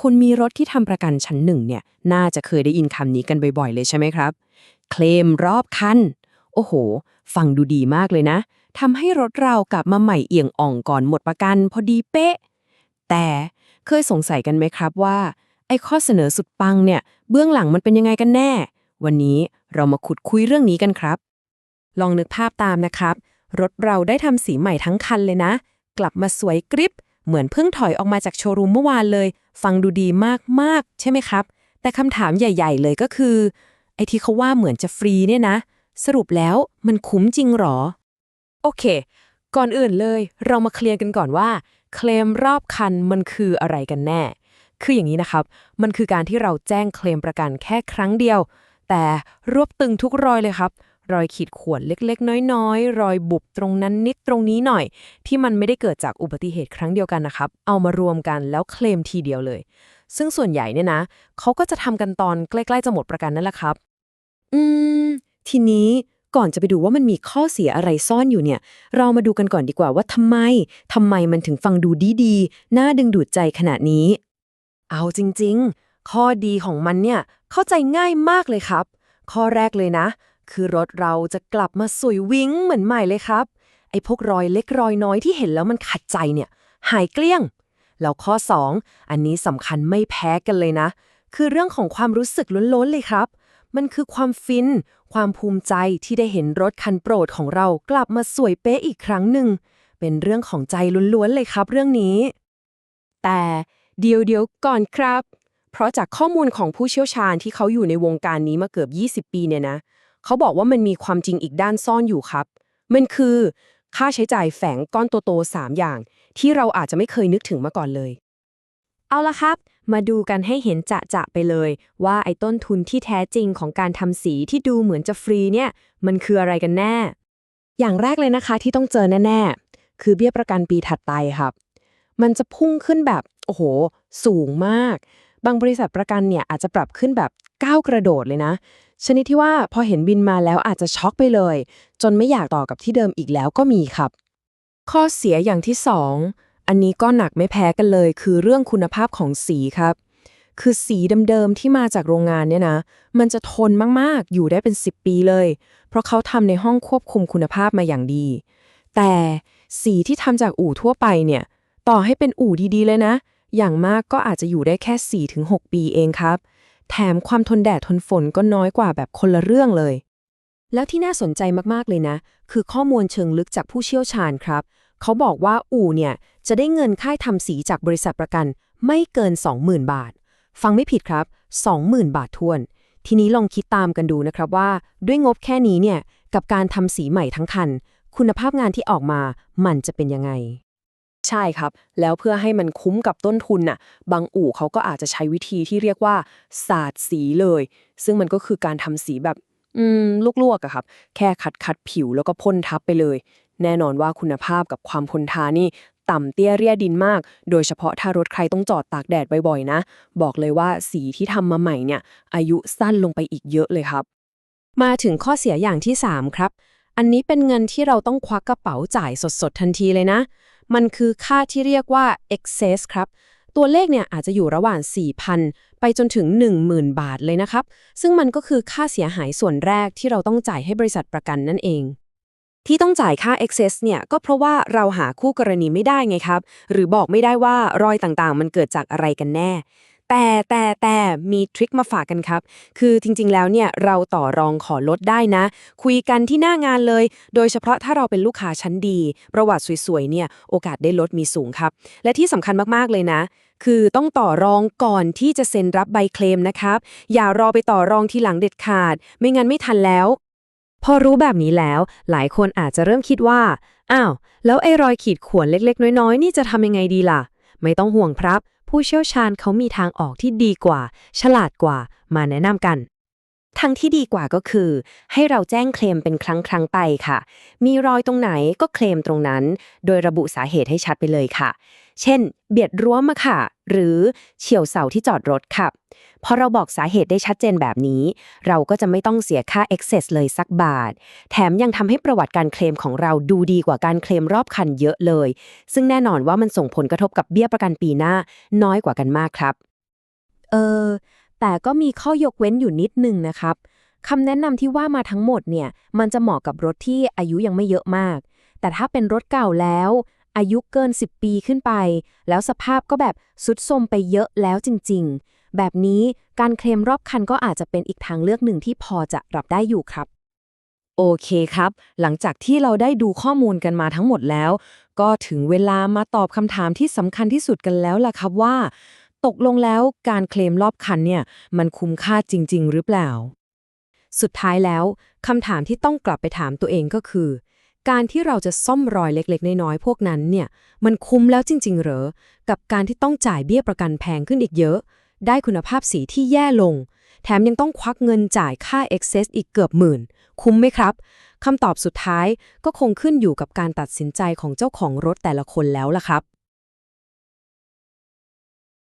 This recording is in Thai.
คนมีรถที่ทำประกันชั้นหนึ่งเนี่ย น่าจะเคยได้ยินคำนี้กันบ่อยๆ เลยใช่ไหมครับ เคลมรอบคัน โอ้โห ฟังดูดีมากเลยนะทำให้รถเรากลับมาใหม่เอี่ยงอ่องก่อนหมดประกัน พอดีเป๊ะ แต่เคยสงสัยกันไหมครับว่า ไอ้ข้อเสนอสุดปังเนี่ย เบื้องหลังมันเป็นยังไงกันแน่ วันนี้เรามาขุดคุยเรื่องนี้กันครับ ลองนึกภาพตามนะครับ รถเราได้ทำสีใหม่ทั้งคันเลยนะ กลับมาสวยกริบ เหมือนเพิ่งถอยออกมาจากโชว์รูมเมื่อวานเลย ฟังดูดีมากๆ ใช่ไหมครับ แต่คำถามใหญ่ ๆ เลยก็คือ ไอ้ที่เขาว่าเหมือนจะฟรีเนี่ยนะ สรุปแล้วมันคุ้มจริงหรอ โอเค ก่อนอื่นเลย เรามาเคลียร์กันก่อนว่า เคลมรอบคันมันคืออะไรกันแน่ คืออย่างนี้นะครับ มันคือการที่เราแจ้งเคลมประกันแค่ครั้งเดียว แต่รวบตึงทุกรอยเลยครับ รอยขีดข่วนเล็กๆ น้อยๆ รอยบุบตรงนั้นนิดตรงนี้หน่อย ที่มันไม่ได้เกิดจากอุบัติเหตุครั้งเดียวกันนะครับ เอามารวมกันแล้วเคลมทีเดียวเลย ซึ่งส่วนใหญ่เนี่ยนะเขาก็จะทำกันตอนใกล้ๆจะหมดประกันนั่นแหละครับ อืม ทีนี้ก่อนจะไปดูว่ามันมีข้อเสียอะไรซ่อนอยู่เนี่ย เรามาดูกันก่อนดีกว่าว่าทำไมทำไมมันถึงฟังดูดีๆ น่าดึงดูดใจขนาดนี้ เอาจริง ๆ ข้อดีของมันเนี่ยเข้าใจง่ายมากเลยครับ ข้อแรกเลยนะ คือรถเราจะกลับมาสวยวิ้งเหมือนใหม่เลยครับ ไอ้พวกรอยเล็กรอยน้อยที่เห็นแล้วมันขัดใจเนี่ย หายเกลี้ยง แล้วข้อ 2 อันนี้สำคัญไม่แพ้กันเลยนะ คือเรื่องของความรู้สึกล้นๆเลยครับ มันคือความฟิน ความภูมิใจที่ได้เห็นรถคันโปรดของเรากลับมาสวยเป๊ะอีกครั้งหนึ่ง เป็นเรื่องของใจล้วนๆเลยครับ เรื่องนี้ แต่เดี๋ยวเดี๋ยวก่อนครับ เพราะจากข้อมูลของผู้เชี่ยวชาญที่เขาอยู่ในวงการนี้มาเกือบ 20 ปีเนี่ยนะ เขาบอกว่ามันมีความจริงอีกด้านซ่อนอยู่ครับ มันคือค่าใช้จ่ายแฝงก้อนโตๆ3อย่าง ที่เราอาจจะไม่เคยนึกถึงมาก่อนเลย เอาละครับ มาดูกันให้เห็นจะจะไปเลย ว่าไอ้ต้นทุนที่แท้จริงของการทำสีที่ดูเหมือนจะฟรีเนี่ย มันคืออะไรกันแน่ อย่างแรกเลยนะคะที่ต้องเจอแน่ๆ คือเบี้ยประกันปีถัดไปครับ มันจะพุ่งขึ้นแบบโอ้โห สูงมาก บางบริษัทประกันเนี่ยอาจจะปรับขึ้นแบบก้าวกระโดดเลยนะ ชนิดที่ว่าพอเห็นบินมาแล้วอาจจะช็อกไปเลย จนไม่อยากต่อกับที่เดิมอีกแล้วก็มีครับ ข้อเสียอย่างที่สองอันนี้ก็หนักไม่แพ้กันเลย คือเรื่องคุณภาพของสีครับ คือสีเดิมๆที่มาจากโรงงานเนี่ยนะ มันจะทนมากๆ อยู่ได้เป็น 10 ปีเลย เพราะเขาทำในห้องควบคุมคุณภาพมาอย่างดี แต่สีที่ทำจากอู่ทั่วไปเนี่ย ต่อให้เป็นอู่ดีๆเลยนะ อย่างมากก็อาจจะอยู่ได้แค่ 4-6 ปีเองครับ แถมความทนแดดทนฝนก็น้อยกว่าแบบคนละเรื่องเลย แล้วที่น่าสนใจมากๆเลยนะ คือข้อมูลเชิงลึกจากผู้เชี่ยวชาญครับ เขาบอกว่าอู่เนี่ยจะได้เงินค่ายทำสีจากบริษัทประกันไม่เกิน 20,000 บาท ฟังไม่ผิดครับ 20,000 บาททวน ทีนี้ลองคิดตามกันดูนะครับว่า ด้วยงบแค่นี้เนี่ยกับการทำสีใหม่ทั้งคัน คุณภาพงานที่ออกมามันจะเป็นยังไง ใช่ครับ แล้วเพื่อให้มันคุ้มกับต้นทุนน่ะ บางอู่เขาก็อาจจะใช้วิธีที่เรียกว่าสาดสีเลย ซึ่งมันก็คือการทำสีแบบ อืมลวกๆอะครับ แค่ขัดขัดผิวแล้วก็พ่นทับไปเลย แน่นอนว่าคุณภาพกับความทนทานนี่ ต่ำเตี้ยเรียดินมาก โดยเฉพาะถ้ารถใครต้องจอดตากแดดบ่อยๆนะ บอกเลยว่าสีที่ทำมาใหม่เนี่ย อายุสั้นลงไปอีกเยอะเลยครับ มาถึงข้อเสียอย่างที่ 3 ครับ อันนี้เป็นเงินที่เราต้องควักกระเป๋าจ่ายสดๆทันทีเลยนะ มันคือค่าที่เรียกว่า excess ครับ ตัวเลขเนี่ยอาจจะอยู่ระหว่าง 4,000 ไปจนถึง 10,000 บาทเลยนะครับ ซึ่งมันก็คือค่าเสียหายส่วนแรกที่เราต้องจ่ายให้บริษัทประกันนั่นเองที่ต้องจ่ายค่า excess เนี่ยก็เพราะว่าเราหาคู่กรณีไม่ได้ไงครับ หรือบอกไม่ได้ว่ารอยต่างๆ มันเกิดจากอะไรกันแน่ แต่แต่แต่มีทริคมาฝากกันครับ คือจริงๆ แล้วเนี่ยเราต่อรองขอลดได้นะ คุยกันที่หน้างานเลย โดยเฉพาะถ้าเราเป็นลูกค้าชั้นดี ประวัติสวยๆ เนี่ยโอกาสได้ลดมีสูงครับ และที่สำคัญมากๆ เลยนะ คือต้องต่อรองก่อนที่จะเซ็นรับใบเคลมนะครับ อย่ารอไปต่อรองทีหลังเด็ดขาด ไม่งั้นไม่ทันแล้ว พอรู้แบบนี้แล้ว หลายคนอาจจะเริ่มคิดว่า อ้าว แล้วไอ้รอยขีดข่วนเล็ก ๆ น้อยๆ นี่จะทำยังไงดีล่ะ ไม่ต้องห่วงครับ ผู้เชี่ยวชาญเขามีทางออกที่ดีกว่า ฉลาดกว่า มาแนะนำกัน ทางที่ดีกว่าก็คือ ให้เราแจ้งเคลมเป็นครั้งครั้งไปค่ะ มีรอยตรงไหนก็เคลมตรงนั้น โดยระบุสาเหตุให้ชัดไปเลยค่ะ เช่น เบียดรั้วมาค่ะ หรือเฉี่ยวเสาที่จอดรถค่ะ พอเราบอกสาเหตุได้ชัดเจนแบบนี้ เราก็จะไม่ต้องเสียค่า excess เลยสักบาท แถมยังทำให้ประวัติการเคลมของเราดูดีกว่าการเคลมรอบคันเยอะเลย ซึ่งแน่นอนว่ามันส่งผลกระทบกับเบี้ยประกันปีหน้าน้อยกว่ากันมากครับ เออ แต่ก็มีข้อยกเว้นอยู่นิดนึงนะครับคำแนะนำที่ว่ามาทั้งหมดเนี่ย มันจะเหมาะกับรถที่อายุยังไม่เยอะมาก แต่ถ้าเป็นรถเก่าแล้ว อายุเกิน 10 ปีขึ้นไป แล้วสภาพก็แบบสุดโทรมไปเยอะแล้วจริง ๆ แบบนี้การเคลมรอบคันก็อาจจะเป็นอีกทางเลือกหนึ่งที่พอจะรับได้อยู่ครับ โอเคครับ หลังจากที่เราได้ดูข้อมูลกันมาทั้งหมดแล้ว ก็ถึงเวลามาตอบคำถามที่สำคัญที่สุดกันแล้วล่ะครับว่า ตกลงแล้วการเคลมรอบคันเนี่ย มันคุ้มค่าจริง ๆ หรือเปล่า สุดท้ายแล้วคำถามที่ต้องกลับไปถามตัวเองก็คือการที่เราจะซ่อมรอยเล็กๆ น้อยๆ พวกนั้นเนี่ย มันคุ้มแล้วจริง ๆ เหรอ กับการที่ต้องจ่ายเบี้ยประกันแพงขึ้นอีกเยอะ ได้คุณภาพสีที่แย่ลง แถมยังต้องควักเงินจ่ายค่า excess อีกเกือบหมื่น คุ้มไหมครับคำตอบสุดท้ายก็คงขึ้นอยู่กับการตัดสินใจของเจ้าของรถแต่ละคนแล้วล่ะครับ